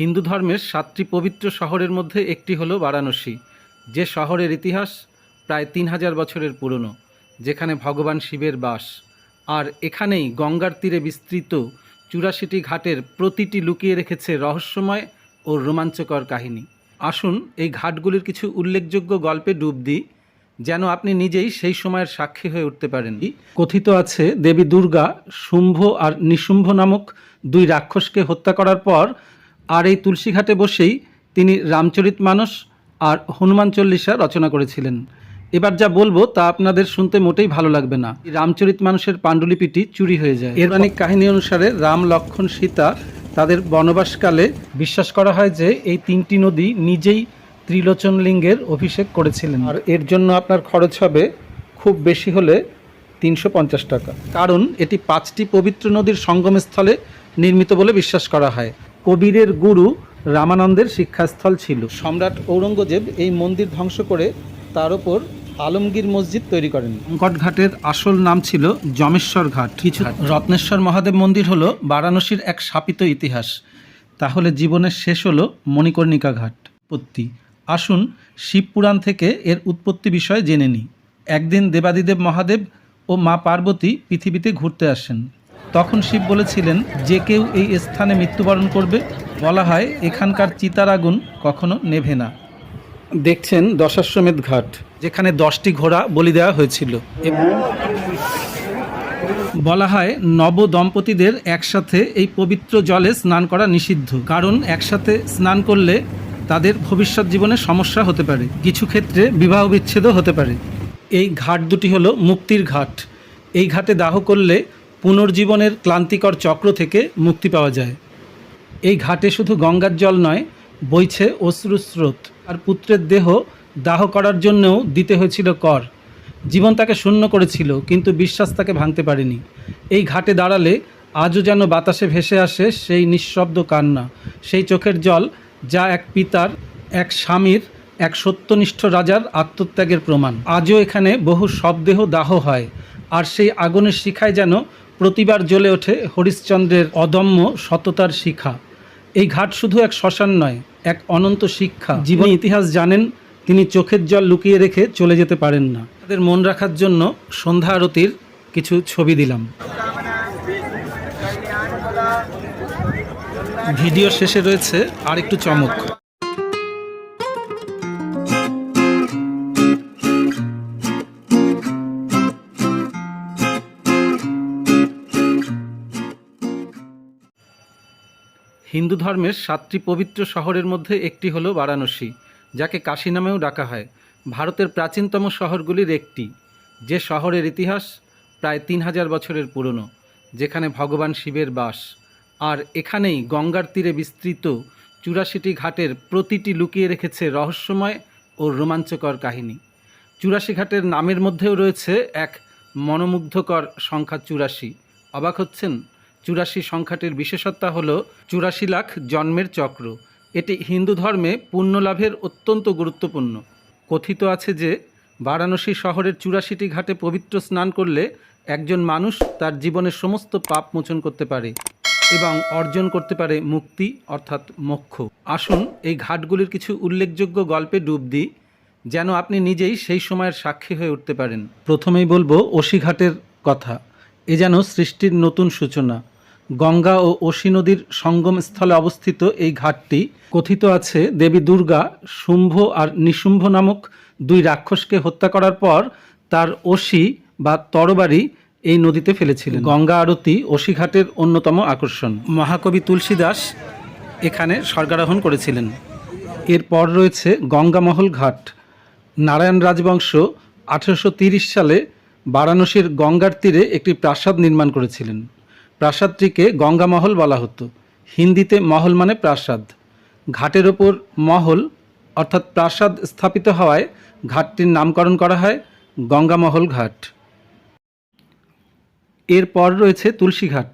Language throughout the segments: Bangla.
হিন্দু ধর্মের সাতটি পবিত্র শহরের মধ্যে একটি হলো বারাণসী। যে শহরের ইতিহাস প্রায় তিন হাজার বছরের পুরনো, যেখানে ভগবান শিবের বাস। আর এখানেই গঙ্গার তীরে বিস্তৃত চুরাশিটি ঘাটের প্রতিটি লুকিয়ে রেখেছে রহস্যময় ও রোমাঞ্চকর কাহিনী। আসুন এই ঘাটগুলির কিছু উল্লেখযোগ্য গল্পে ডুব দিই, যেন আপনি নিজেই সেই সময়ের সাক্ষী হয়ে উঠতে পারেন। কথিত আছে, দেবী দুর্গা, শুম্ভ আর নিশুম্ভ নামক দুই রাক্ষসকে হত্যা করার পর আর এই তুলসীঘাটে বসেই তিনি রামচরিত মানস আর হনুমান চল্লিশা রচনা করেছিলেন। এবার যা বলব তা আপনাদের শুনতে মোটেই ভালো লাগবে না। রামচরিত মানুষের পাণ্ডুলিপিটি চুরি হয়ে যায়। এর অনেক কাহিনী অনুসারে রাম, লক্ষণ, সীতা তাদের বনবাসকালে বিশ্বাস করা হয় যে এই তিনটি নদী নিজেই ত্রিলোচন লিঙ্গের অভিষেক করেছিলেন। আর এর জন্য আপনার খরচ হবে খুব বেশি হলে তিনশো পঞ্চাশ টাকা। কারণ এটি পাঁচটি পবিত্র নদীর সঙ্গমস্থলে নির্মিত বলে বিশ্বাস করা হয়। কবিরের গুরু রামানন্দের শিক্ষাস্থল ছিল। সম্রাট ঔরঙ্গজেব এই মন্দির ধ্বংস করে তার ওপর আলমগীর মসজিদ তৈরি করেন। সংকট ঘাটের আসল নাম ছিল জমেশ্বর ঘাট। কিছু রত্নেশ্বর মহাদেব মন্দির হলো বারাণসীর এক শাপিত ইতিহাস। তাহলে জীবনের শেষ হলো মণিকর্ণিকা ঘাট। উৎপত্তি। আসুন শিবপুরাণ থেকে এর উৎপত্তি বিষয়ে জেনে নিই। একদিন দেবাদিদেব মহাদেব ও মা পার্বতী পৃথিবীতে ঘুরতে আসেন। তখন শিব বলেছিলেন, যে কেউ এই স্থানে মৃত্যুবরণ করবে, বলা হয় এখানকার চিতার আগুন কখনো নেভে না। দেখছেন দশাশ্বমেধ ঘাট, যেখানে দশটি ঘোড়া বলি দেওয়া হয়েছিল। বলা হয় নব দম্পতিদের একসাথে এই পবিত্র জলে স্নান করা নিষিদ্ধ, কারণ একসাথে স্নান করলে তাদের ভবিষ্যৎ জীবনে সমস্যা হতে পারে, কিছু ক্ষেত্রে বিবাহ বিচ্ছেদও হতে পারে। এই ঘাট দুটি হলো মুক্তির ঘাট। এই ঘাটে দাহ করলে পুনর্জীবনের ক্লান্তিকর চক্র থেকে মুক্তি পাওয়া যায়। এই ঘাটে শুধু গঙ্গার জল নয়, বইছে অশ্রুস্রোত আর পুত্রের দেহ দাহ করার জন্যও দিতে হয়েছিল কর। জীবন তাকে শূন্য করেছিল, কিন্তু বিশ্বাস তাকে ভাঙতে পারেনি। এই ঘাটে দাঁড়ালে আজও যেন বাতাসে ভেসে আসে সেই নিঃশব্দ কান্না, সেই চোখের জল যা এক পিতার, এক স্বামীর, এক সত্যনিষ্ঠ রাজার আত্মত্যাগের প্রমাণ। আজও এখানে বহু শবদেহ দাহ হয়, আর সেই আগুনের শিখায় যেন প্রতিবার জ্বলে ওঠে হরিশ্চন্দ্রের অদম্য সততার শিখা। এই ঘাট শুধু এক শ্মশান নয়, এক অনন্ত শিক্ষা। জীবন ইতিহাস জানেন, তিনি চোখের জল লুকিয়ে রেখে চলে যেতে পারেন না। তাদের মন রাখার জন্য সন্ধ্যা আরতির কিছু ছবি দিলাম। ভিডিও শেষে রয়েছে আর একটু চমক। হিন্দু ধর্মের সাতটি পবিত্র শহরের মধ্যে একটি হলো বারাণসী, যাকে কাশী নামেও ডাকা হয়। ভারতের প্রাচীনতম শহরগুলির একটি। যে শহরের ইতিহাস প্রায় তিন হাজার বছরের পুরনো, যেখানে ভগবান শিবের বাস। আর এখানেই গঙ্গার তীরে বিস্তৃত চুরাশিটি ঘাটের প্রতিটি লুকিয়ে রেখেছে রহস্যময় ও রোমাঞ্চকর কাহিনী। চুরাশি ঘাটের নামের মধ্যেও রয়েছে এক মনোমুগ্ধকর সংখ্যা চুরাশি। অবাক হচ্ছেন চুরাশি সংখ্যাটির বিশেষত্ব হল চুরাশি লাখ জন্মের চক্র। এটি হিন্দু ধর্মে পুণ্যলাভের অত্যন্ত গুরুত্বপূর্ণ। কথিত আছে যে, বারাণসী শহরের চুরাশিটি ঘাটে পবিত্র স্নান করলে একজন মানুষ তার জীবনের সমস্ত পাপ মোচন করতে পারে এবং অর্জন করতে পারে মুক্তি, অর্থাৎ মোক্ষ। আসুন এই ঘাটগুলির কিছু উল্লেখযোগ্য গল্পে ডুব দিই, যেন আপনি নিজেই সেই সময়ের সাক্ষী হয়ে উঠতে পারেন। প্রথমেই বলব অসিঘাটের কথা। এ যেন সৃষ্টির নতুন সূচনা। গঙ্গা ও অসি নদীর সঙ্গম স্থলে অবস্থিত এই ঘাটটি কথিত আছে দেবী দুর্গা, শুম্ভ আর নিশুম্ভ নামক দুই রাক্ষসকে হত্যা করার পর তার অসি বা তরবারি এই নদীতে ফেলেছিলেন। গঙ্গা আরতি অসিঘাটের অন্যতম আকর্ষণ। মহাকবি তুলসীদাস এখানে স্বর্গারোহণ করেছিলেন। এরপর রয়েছে গঙ্গামহল ঘাট। নারায়ণ রাজবংশ আঠেরোশো সালে বারাণসীর গঙ্গার তীরে একটি প্রাসাদ নির্মাণ করেছিলেন। প্রাসাদটিকে গঙ্গামহল বলা হতো। হিন্দিতে মহল মানে প্রাসাদ। ঘাটের ওপর মহল, অর্থাৎ প্রাসাদ স্থাপিত হওয়ায় ঘাটটির নামকরণ করা হয় গঙ্গামহল ঘাট। এরপর রয়েছে তুলসীঘাট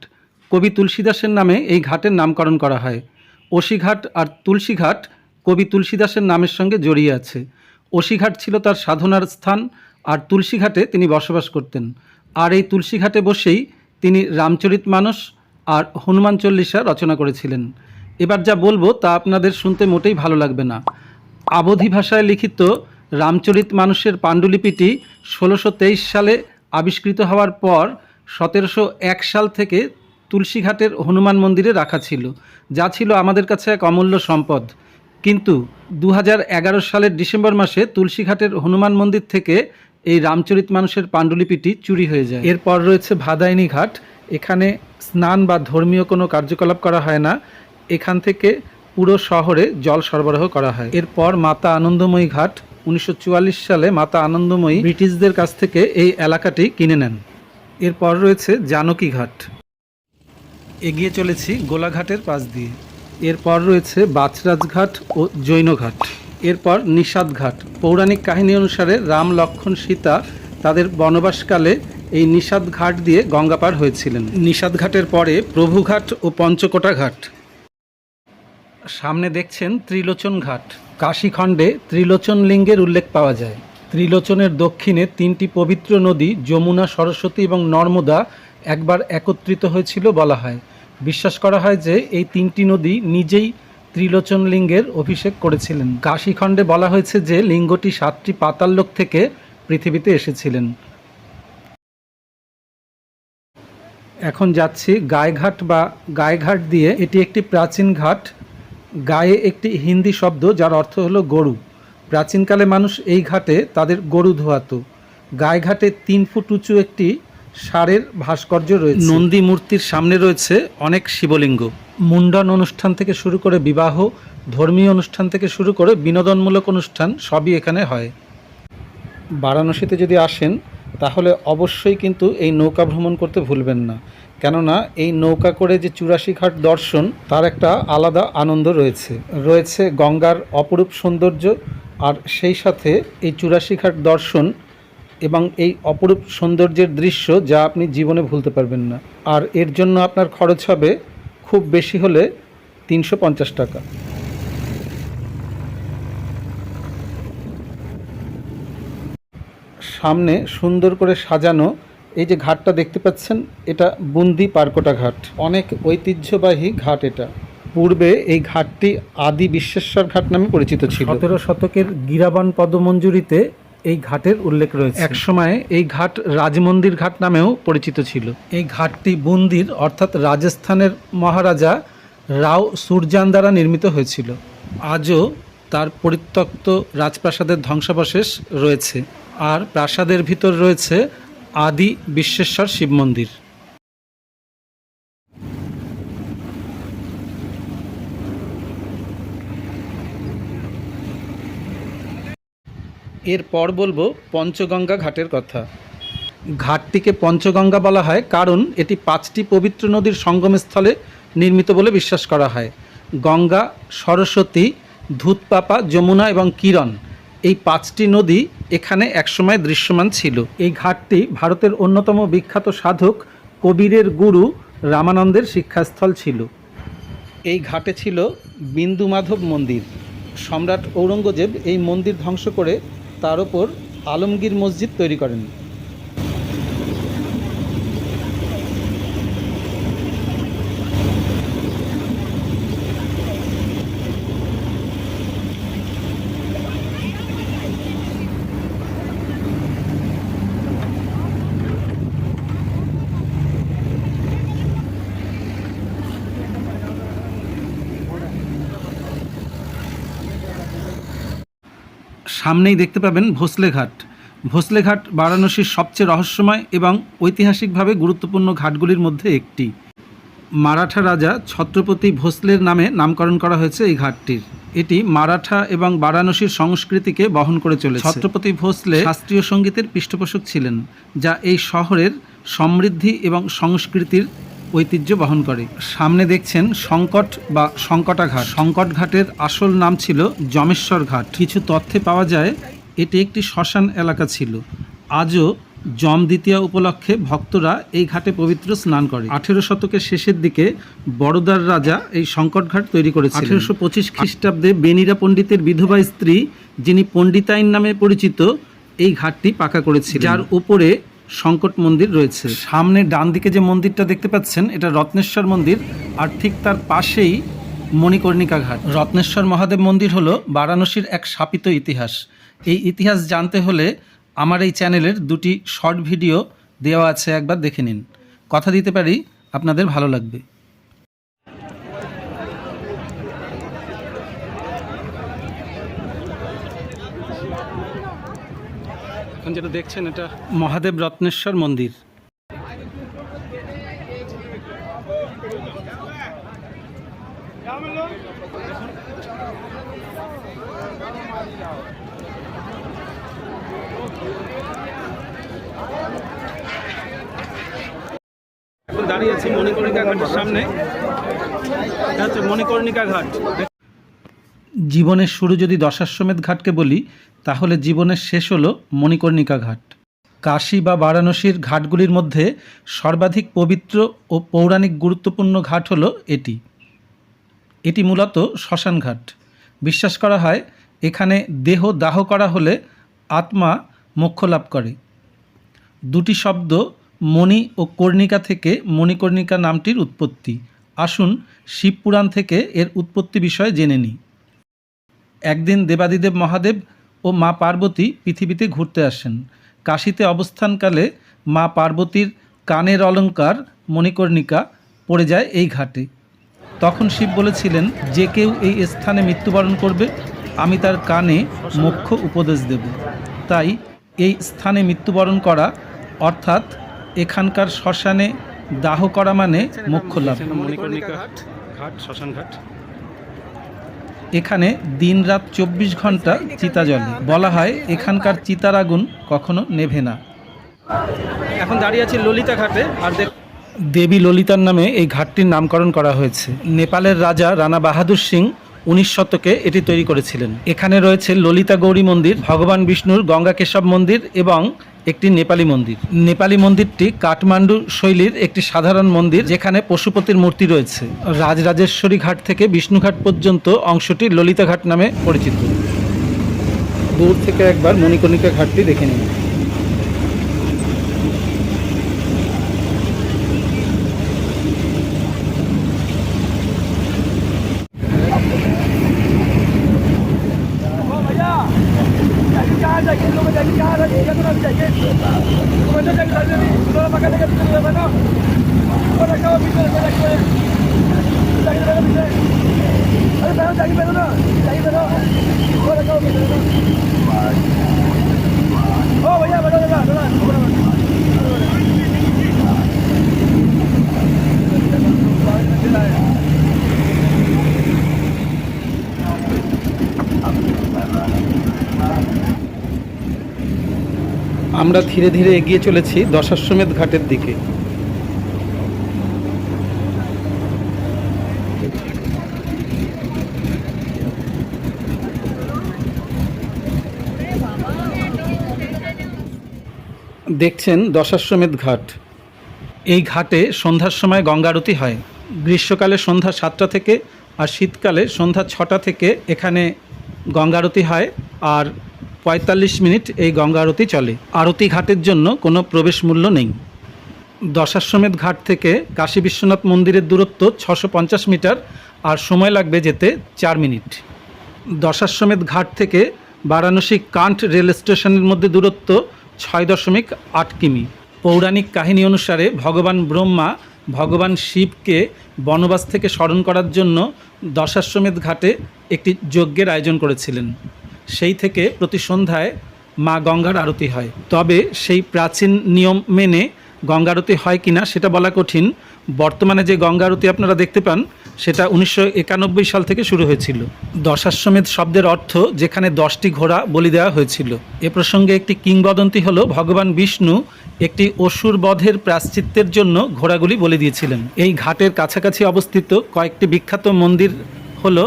কবি তুলসীদাসের নামে এই ঘাটের নামকরণ করা হয়। অসিঘাট আর তুলসীঘাট কবি তুলসীদাসের নামের সঙ্গে জড়িয়ে আছে। অসিঘাট ছিল তার সাধনার স্থান, আর তুলসীঘাটে তিনি বসবাস করতেন। আর এই তুলসীঘাটে বসেই তিনি রামচরিত মানস আর হনুমান চল্লিশা রচনা করেছিলেন। এবার যা বলব তা আপনাদের শুনতে মোটেই ভালো লাগবে না। আবধি ভাষায় লিখিত রামচরিত মানুষের পাণ্ডুলিপিটি ষোলোশো সালে আবিষ্কৃত হওয়ার পর সতেরোশো এক সাল থেকে তুলসীঘাটের হনুমান মন্দিরে রাখা ছিল, যা ছিল আমাদের কাছে এক অমূল্য সম্পদ। কিন্তু দু সালের ডিসেম্বর মাসে তুলসীঘাটের হনুমান মন্দির থেকে এই রামচরিত মানুষের পাণ্ডুলিপিটি চুরি হয়ে যায়। এরপর রয়েছে ভাদাইনি ঘাট। এখানে স্নান বা ধর্মীয় কোনো কার্যকলাপ করা হয় না। এখান থেকে পুরো শহরে জল সরবরাহ করা হয়। এরপর মাতা আনন্দময়ী ঘাট। উনিশশো চুয়াল্লিশ সালে মাতা আনন্দময়ী ব্রিটিশদের কাছ থেকে এই এলাকাটি কিনে নেন। এরপর রয়েছে জানকী ঘাট। এগিয়ে চলেছি গোলাঘাটের পাশ দিয়ে। এরপর রয়েছে বাছরাজ ঘাট ও জৈনঘাট এরপর নিষাদ ঘাট। পৌরাণিক কাহিনী অনুসারে রাম লক্ষ্মণ সীতা তাদের বনবাসকালে এই নিষাদ ঘাট দিয়ে গঙ্গা পার হয়েছিলেন। নিষাদ ঘাটের পরে প্রভুঘাট ও পঞ্চকোটা ঘাট। সামনে দেখছেন ত্রিলোচন ঘাট। কাশীখণ্ডে ত্রিলোচন লিঙ্গের উল্লেখ পাওয়া যায়। ত্রিলোচনের দক্ষিণে তিনটি পবিত্র নদী, যমুনা, সরস্বতী এবং নর্মদা, একবার একত্রিত হয়েছিল বলা হয়। বিশ্বাস করা হয় যে এই তিনটি নদী নিজেই ত্রিলোচন লিঙ্গের অভিষেক করেছিলেন। কাশীখণ্ডে বলা হয়েছে যে লিঙ্গটি সাতটি পাতাল লোক থেকে পৃথিবীতে এসেছিলেন। এখন যাচ্ছি গায়েঘাট বা গায়েঘাট দিয়ে। এটি একটি প্রাচীন ঘাট। গায়ে একটি হিন্দি শব্দ, যার অর্থ হলো গরু। প্রাচীনকালে মানুষ এই ঘাটে তাদের গরু ধোয়াতো। গায়েঘাটে তিন ফুট উঁচু একটি সারের ভাস্কর্য রয়েছে। নন্দী মূর্তির সামনে রয়েছে অনেক শিবলিঙ্গ। মুন্ডন অনুষ্ঠান থেকে শুরু করে বিবাহ, ধর্মীয় অনুষ্ঠান থেকে শুরু করে বিনোদনমূলক অনুষ্ঠান সবই এখানে হয়। বারাণসীতে যদি আসেন, তাহলে অবশ্যই কিন্তু এই নৌকা ভ্রমণ করতে ভুলবেন না। কেননা, এই নৌকা করে যে চুরাশি ঘাট দর্শন, তার একটা আলাদা আনন্দ রয়েছে। রয়েছে গঙ্গার অপরূপ সৌন্দর্য, আর সেই সাথে এই চুরাশি ঘাট দর্শন এবং এই অপরূপ সৌন্দর্যের দৃশ্য যা আপনি জীবনে ভুলতে পারবেন না। আর এর জন্য আপনার খরচ হবে খুব বেশি হলে তিনশো পঞ্চাশ টাকা। সামনে সুন্দর করে সাজানো এই যে ঘাটটা দেখতে পাচ্ছেন, এটা বুন্দি পারকোটা ঘাট। অনেক ঐতিহ্যবাহী ঘাট এটা। পূর্বে এই ঘাটটি আদি বিশ্বেশ্বর ঘাট নামে পরিচিত ছিল। সতেরো শতকের গিরাবান পদমঞ্জুরিতে এই ঘাটের উল্লেখ রয়েছে। এক সময়ে এই ঘাট রাজমন্দির ঘাট নামেও পরিচিত ছিল। এই ঘাটটি বুন্দির অর্থাৎ রাজস্থানের মহারাজা রাও সূর্যান দ্বারা নির্মিত হয়েছিল। আজও তার পরিত্যক্ত রাজপ্রাসাদের ধ্বংসাবশেষ রয়েছে। আর প্রাসাদের ভিতর রয়েছে আদি বিশ্বেশ্বর শিব মন্দির। এরপর বলব পঞ্চগঙ্গা ঘাটের কথা। ঘাটটিকে পঞ্চগঙ্গা বলা হয় কারণ এটি পাঁচটি পবিত্র নদীর সঙ্গমস্থলে নির্মিত বলে বিশ্বাস করা হয়। গঙ্গা সরস্বতী ধূতপাপা যমুনা এবং কিরণ এই পাঁচটি নদী এখানে একসময় দৃশ্যমান ছিল। এই ঘাটটি ভারতের অন্যতম বিখ্যাত সাধক কবিরের গুরু রামানন্দের শিক্ষাস্থল ছিল। এই ঘাটে ছিল বিন্দু মাধব মন্দির। সম্রাট ঔরঙ্গজেব এই মন্দির ধ্বংস করে তার ওপর আলমগীর মসজিদ তৈরি করেন। সামনেই দেখতে পাবেন ভোসলে ঘাট ভোসলে ঘাট বারাণসীর সবচেয়ে রহস্যময় এবং ঐতিহাসিকভাবে গুরুত্বপূর্ণ ঘাটগুলির মধ্যে একটি। মারাঠা রাজা ছত্রপতি ভোসলের নামে নামকরণ করা হয়েছে এই ঘাটটির। এটি মারাঠা এবং বারাণসীর সংস্কৃতিকে বহন করে চলেছে। ছত্রপতি ভোসলে শাস্ত্রীয় সঙ্গীতের পৃষ্ঠপোষক ছিলেন, যা এই শহরের সমৃদ্ধি এবং সংস্কৃতির ঐতিহ্য বহন করে। সামনে দেখছেন সংকট বা সংকটাঘাট সংকট ঘাটের আসল নাম ছিল জমেশ্বর ঘাট। কিছু তথ্যে পাওয়া যায় এটি একটি শ্মশান এলাকা ছিল। আজও জম দ্বিতীয়া উপলক্ষে ভক্তরা এই ঘাটে পবিত্র স্নান করে। আঠেরো শতকের শেষের দিকে বড়দার রাজা এই সংকট ঘাট তৈরি করেছে আঠেরোশো পঁচিশ খ্রিস্টাব্দে বেনিরা পণ্ডিতের বিধবা স্ত্রী যিনি পণ্ডিতাইন নামে পরিচিত এই ঘাটটি পাকা করেছিল যার উপরে সংকট মন্দির রয়েছে। সামনে ডান দিকে যে মন্দিরটা দেখতে পাচ্ছেন, এটা রত্নেশ্বর মন্দির, আর ঠিক তার পাশেই মণিকর্ণিকা ঘাট। রত্নেশ্বর মহাদেব মন্দির হলো বারাণসীর এক স্থাপিত ইতিহাস। এই ইতিহাস জানতে হলে আমার এই চ্যানেলের দুটি শর্ট ভিডিও দেওয়া আছে, একবার দেখে নিন। কথা দিতে পারি, আপনাদের ভালো লাগবে। এখন যেটা দেখছেন এটা মহাদেব রত্নেশ্বর মন্দির। দাঁড়িয়ে আছি মণিকর্ণিকা ঘাটের সামনে। এটা হচ্ছে মণিকর্ণিকা ঘাট। জীবনের শুরু যদি দশাশ্বমেধ ঘাটকে বলি, তাহলে জীবনের শেষ হলো মণিকর্ণিকা ঘাট। কাশী বা বারাণসীর ঘাটগুলির মধ্যে সর্বাধিক পবিত্র ও পৌরাণিক গুরুত্বপূর্ণ ঘাট হলো এটি। এটি মূলত শ্মশান ঘাট। বিশ্বাস করা হয়, এখানে দেহ দাহ করা হলে আত্মা মোক্ষ লাভ করে। দুটি শব্দ মণি ও কর্ণিকা থেকে মণিকর্ণিকা নামটির উৎপত্তি। আসুন শিবপুরাণ থেকে এর উৎপত্তি বিষয়ে জেনে নিই। একদিন দেবাদিদেব মহাদেব ও মা পার্বতী পৃথিবীতে ঘুরতে আসেন। কাশীতে অবস্থানকালে মা পার্বতীর কানের অলঙ্কার মণিকর্ণিকা পড়ে যায় এই ঘাটে। তখন শিব বলেছিলেন, যে কেউ এই স্থানে মৃত্যুবরণ করবে, আমি তার কানে মোক্ষ উপদেশ দেব। তাই এই স্থানে মৃত্যুবরণ করা, অর্থাৎ এখানকার শ্মশানে দাহ করা মানে মোক্ষ লাভ। ঘাট, শ্মশান ঘাট। এখানে দিনরাত চব্বিশ ঘণ্টা চিতা জ্বলে বলা হয় এখানকার চিতার আগুন কখনো নেভে না। এখন দাঁড়িয়ে আছি ললিতা ঘাটে আর দেবী ললিতার নামে এই ঘাটটির নামকরণ করা হয়েছে। নেপালের রাজা রানা বাহাদুর সিং উনিশ শতকে এটি তৈরি করেছিলেন। এখানে রয়েছে ললিতা গৌরী মন্দির ভগবান বিষ্ণুর গঙ্গা কেশব মন্দির এবং একটি নেপালি মন্দির। নেপালি মন্দিরটি কাঠমান্ডু শৈলীর একটি সাধারণ মন্দির যেখানে পশুপতির মূর্তি রয়েছে। রাজরাজেশ্বরী ঘাট থেকে বিষ্ণুঘাট পর্যন্ত অংশটি ললিতা ঘাট নামে পরিচিত। দূর থেকে একবার মণিকণিকা ঘাটটি দেখে নিন। আমরা ধীরে ধীরে এগিয়ে চলেছি দশাশ্বমেধ ঘাটের দিকে। দেখছেন দশাশ্বমেধ ঘাট। এই ঘাটে সন্ধ্যার সময় গঙ্গা আরতি হয়। গ্রীষ্মকালে সন্ধ্যা সাতটা থেকে আর শীতকালে সন্ধ্যা ছটা থেকে এখানে গঙ্গা আরতি হয়। আর পঁয়তাল্লিশ মিনিট এই গঙ্গা আরতি চলে। আরতি ঘাটের জন্য কোনো প্রবেশ মূল্য নেই। দশাশ্বমেধ ঘাট থেকে কাশী বিশ্বনাথ মন্দিরের দূরত্ব ছশো মিটার আর সময় লাগবে যেতে চার মিনিট। দশাশ্বমেধ ঘাট থেকে বারাণসী কান্ঠ রেল স্টেশনের মধ্যে দূরত্ব ছয় দশমিক আট কিমি। পৌরাণিক কাহিনী অনুসারে ভগবান ব্রহ্মা ভগবান শিবকে বনবাস থেকে স্মরণ করার জন্য দশাশ্বমেধ ঘাটে একটি যজ্ঞের আয়োজন করেছিলেন। সেই থেকে প্রতি সন্ধ্যায় মা গঙ্গার আরতি হয়। তবে সেই প্রাচীন নিয়ম মেনে গঙ্গা আরতি হয় কিনা সেটা বলা কঠিন। বর্তমানে যে গঙ্গা আরতি আপনারা দেখতে পান, সেটা উনিশশো একানব্বই সাল থেকে শুরু হয়েছিল। দশাশ্বমেধ শব্দের অর্থ যেখানে দশটি ঘোড়া বলি দেওয়া হয়েছিল। এ প্রসঙ্গে একটি কিংবদন্তি হলো ভগবান বিষ্ণু একটি অসুর বধের প্রাশ্চিত্যের জন্য ঘোড়াগুলি বলে দিয়েছিলেন। এই ঘাটের কাছাকাছি অবস্থিত কয়েকটি বিখ্যাত মন্দির হলো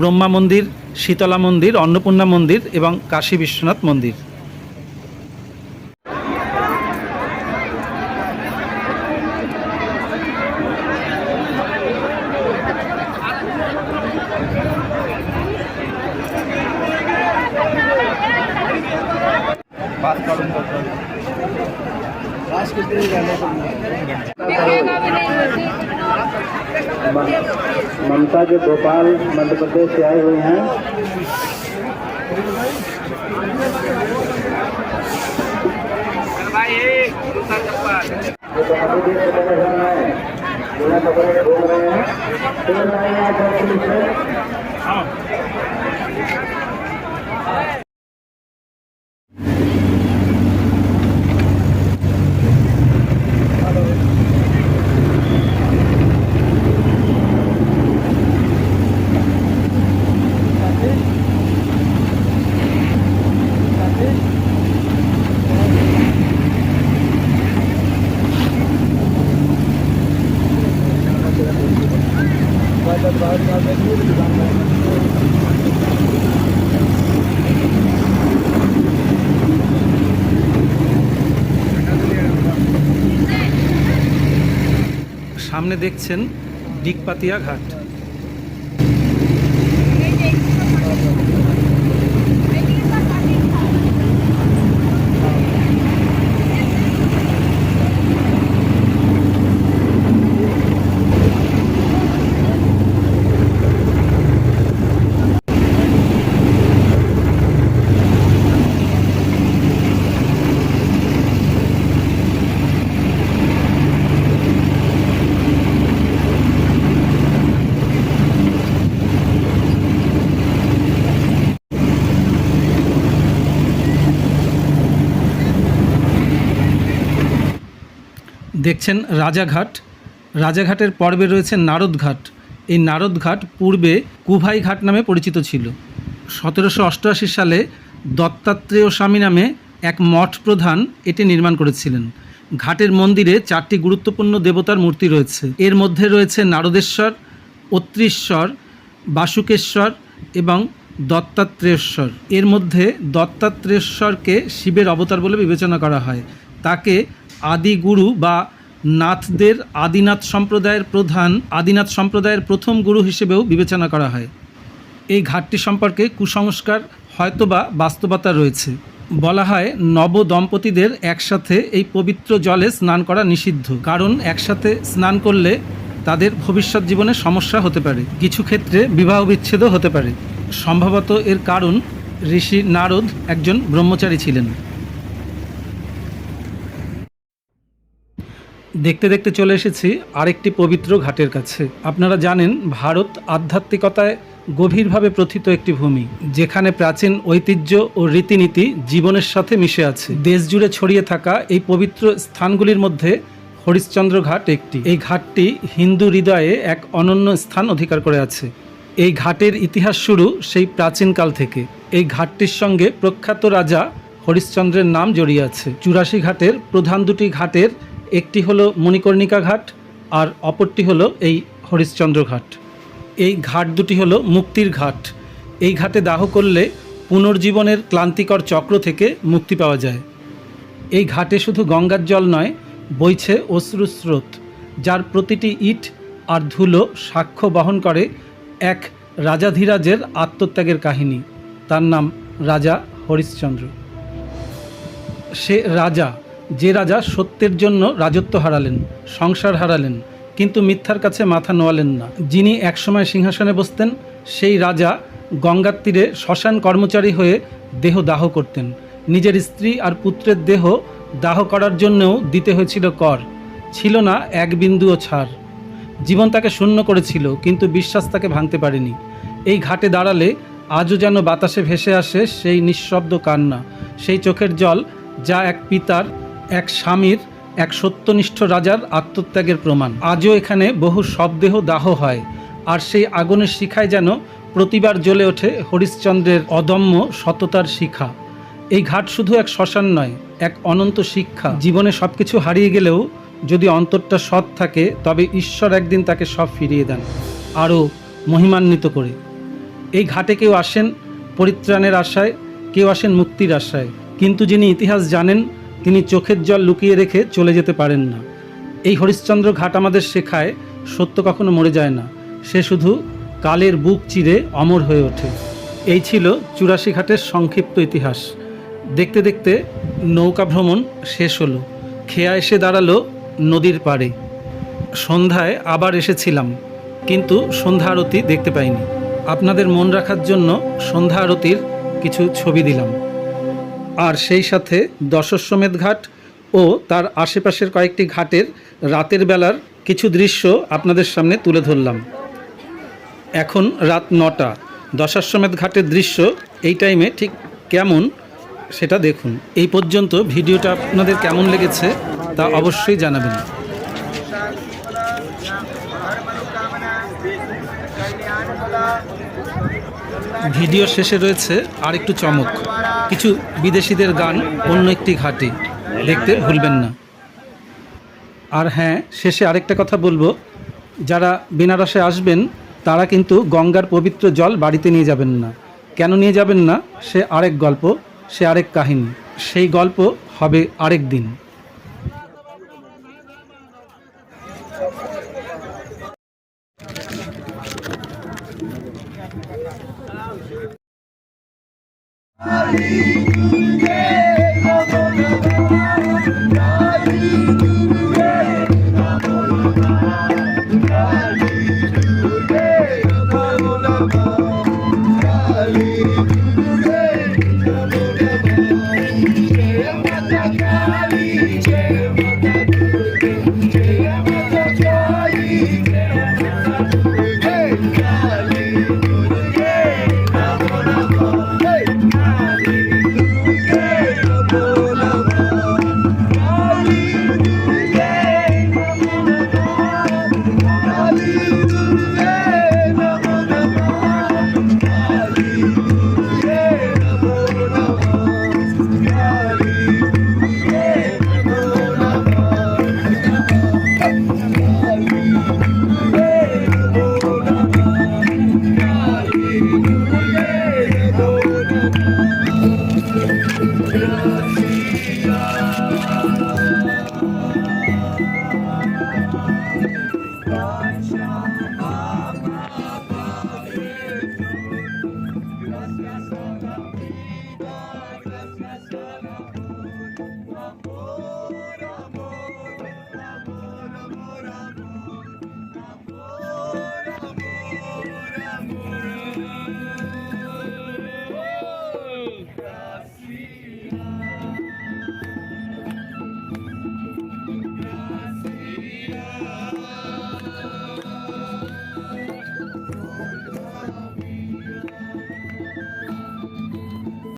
ব্রহ্মা মন্দির শীতলা মন্দির অন্নপূর্ণা মন্দির এবং কাশী বিশ্বনাথ মন্দির। ममता जो भोपाल मध्य प्रदेश से आए हुए हैं। घूम रहे हैं। সামনে দেখছেন ডিগপাতিয়া ঘাট। দেখছেন রাজাঘাট। রাজাঘাটের পর্বে রয়েছে নারদঘাট। এই নারদঘাট পূর্বে কুভাই ঘাট নামে পরিচিত ছিল। সতেরোশো অষ্টআশি সালে দত্তাত্রেয় স্বামী নামে এক মঠ প্রধান এটি নির্মাণ করেছিলেন। ঘাটের মন্দিরে চারটি গুরুত্বপূর্ণ দেবতার মূর্তি রয়েছে। এর মধ্যে রয়েছে নারদেশ্বর, অত্রিশ্বর, বাসুকেশ্বর এবং দত্তাত্রেশ্বর এর মধ্যে দত্তাত্রেশ্বরকে শিবের অবতার বলে বিবেচনা করা হয়। তাকে আদি গুরু বা নাথদের আদিনাথ সম্প্রদায়ের প্রধান আদিনাথ সম্প্রদায়ের প্রথম গুরু হিসেবেও বিবেচনা করা হয়। এই ঘাটটি সম্পর্কে কুসংস্কার হয়তোবা বাস্তবতা রয়েছে। বলা হয়, নব দম্পতিদের একসাথে এই পবিত্র জলে স্নান করা নিষিদ্ধ, কারণ একসাথে স্নান করলে তাদের ভবিষ্যৎ জীবনে সমস্যা হতে পারে, কিছু ক্ষেত্রে বিবাহ বিচ্ছেদও হতে পারে। সম্ভবত এর কারণ ঋষি নারদ একজন ব্রহ্মচারী ছিলেন। দেখতে দেখতে চলে এসেছি আরেকটি পবিত্র ঘাটের কাছে। আপনারা জানেন, ভারত আধ্যাত্মিকতায় গভীরভাবে প্রথিত একটি ভূমি, যেখানে প্রাচীন ঐতিহ্য ও রীতিনীতি জীবনের সাথে মিশে আছে। দেশ জুড়ে ছড়িয়ে থাকা এই পবিত্র স্থানগুলির মধ্যে হরিশ্চন্দ্র ঘাট একটি। এই ঘাটটি হিন্দু হৃদয়ে এক অনন্য স্থান অধিকার করে আছে। এই ঘাটের ইতিহাস শুরু সেই প্রাচীনকাল থেকে। এই ঘাটটির সঙ্গে প্রখ্যাত রাজা হরিশ্চন্দ্রের নাম জড়িয়ে আছে। চুরাশি ঘাটের প্রধান দুটি ঘাটের একটি হলো মণিকর্ণিকা ঘাট আর অপরটি হলো এই হরিশ্চন্দ্র ঘাট। এই ঘাট দুটি হলো মুক্তির ঘাট। এই ঘাটে দাহ করলে পুনর্জীবনের ক্লান্তিকর চক্র থেকে মুক্তি পাওয়া যায়। এই ঘাটে শুধু গঙ্গার জল নয়, বইছে অশ্রুস্রোত যার প্রতিটি ইট আর ধুলো সাক্ষ্য বহন করে এক রাজাধিরাজের আত্মত্যাগের কাহিনী। তার নাম রাজা হরিশ্চন্দ্র। সে রাজা যে রাজা সত্যের জন্য রাজত্ব হারালেন, সংসার হারালেন, কিন্তু মিথ্যার কাছে মাথা নোয়ালেন না। যিনি একসময় সিংহাসনে বসতেন, সেই রাজা গঙ্গার তীরে শ্মশান কর্মচারী হয়ে দেহ দাহ করতেন। নিজের স্ত্রী আর পুত্রের দেহ দাহ করার জন্যও দিতে হয়েছিল কর, ছিল না এক বিন্দুও ছাড়। জীবন তাকে শূন্য করেছিল, কিন্তু বিশ্বাস তাকে ভাঙতে পারেনি। এই ঘাটে দাঁড়ালে আজও যেন বাতাসে ভেসে আসে সেই নিঃশব্দ কান্না, সেই চোখের জল যা এক পিতার এক স্বামীর এক সত্যনিষ্ঠ রাজার আত্মত্যাগের প্রমাণ। আজও এখানে বহু শবদেহ দাহ হয়, আর সেই আগুনের শিখায় যেন প্রতিবার জ্বলে ওঠে হরিশ্চন্দ্রের অদম্য সততার শিখা। এই ঘাট শুধু এক শ্মশান নয়, এক অনন্ত শিক্ষা। জীবনে সব কিছু হারিয়ে গেলেও যদি অন্তরটা সৎ থাকে, তবে ঈশ্বর একদিন তাকে সব ফিরিয়ে দেন, আরও মহিমান্বিত করে। এই ঘাটে কেউ আসেন পরিত্রাণের আশায়, কেউ আসেন মুক্তির আশায়। কিন্তু যিনি ইতিহাস জানেন তিনি চোখের জল লুকিয়ে রেখে চলে যেতে পারেন না। এই হরিশ্চন্দ্র ঘাট আমাদের শেখায়, সত্য কখনো মরে যায় না। সে শুধু কালের বুক চিরে অমর হয়ে ওঠে। এই ছিল চুরাশি ঘাটের সংক্ষিপ্ত ইতিহাস। দেখতে দেখতে নৌকা ভ্রমণ শেষ হলো। খেয়া এসে দাঁড়াল নদীর পাড়ে। সন্ধ্যায় আবার এসেছিলাম, কিন্তু সন্ধ্যা আরতি দেখতে পাইনি। আপনাদের মন রাখার জন্য সন্ধ্যা আরতির কিছু ছবি দিলাম। আর সেই সাথে দশশ্বমেধ ঘাট ও তার আশেপাশের কয়েকটি ঘাটের রাতের বেলার কিছু দৃশ্য আপনাদের সামনে তুলে ধরলাম। এখন রাত নটা। দশাশ্বমেধ ঘাটের দৃশ্য এই টাইমে ঠিক কেমন সেটা দেখুন। এই পর্যন্ত ভিডিওটা আপনাদের কেমন লেগেছে তা অবশ্যই জানাবেন। ভিডিও শেষে রয়েছে আর একটু চমক। কিছু বিদেশিদের গান, অন্য একটি ঘাটে। দেখতে ভুলবেন না। আর হ্যাঁ শেষে আরেকটা কথা বলব। যারা বেনারসে আসবেন, তারা কিন্তু গঙ্গার পবিত্র জল বাড়িতে নিয়ে যাবেন না। কেন নিয়ে যাবেন না? সে আরেক গল্প, সে আরেক কাহিনী। সেই গল্প হবে আরেক দিন। Hare Gurudev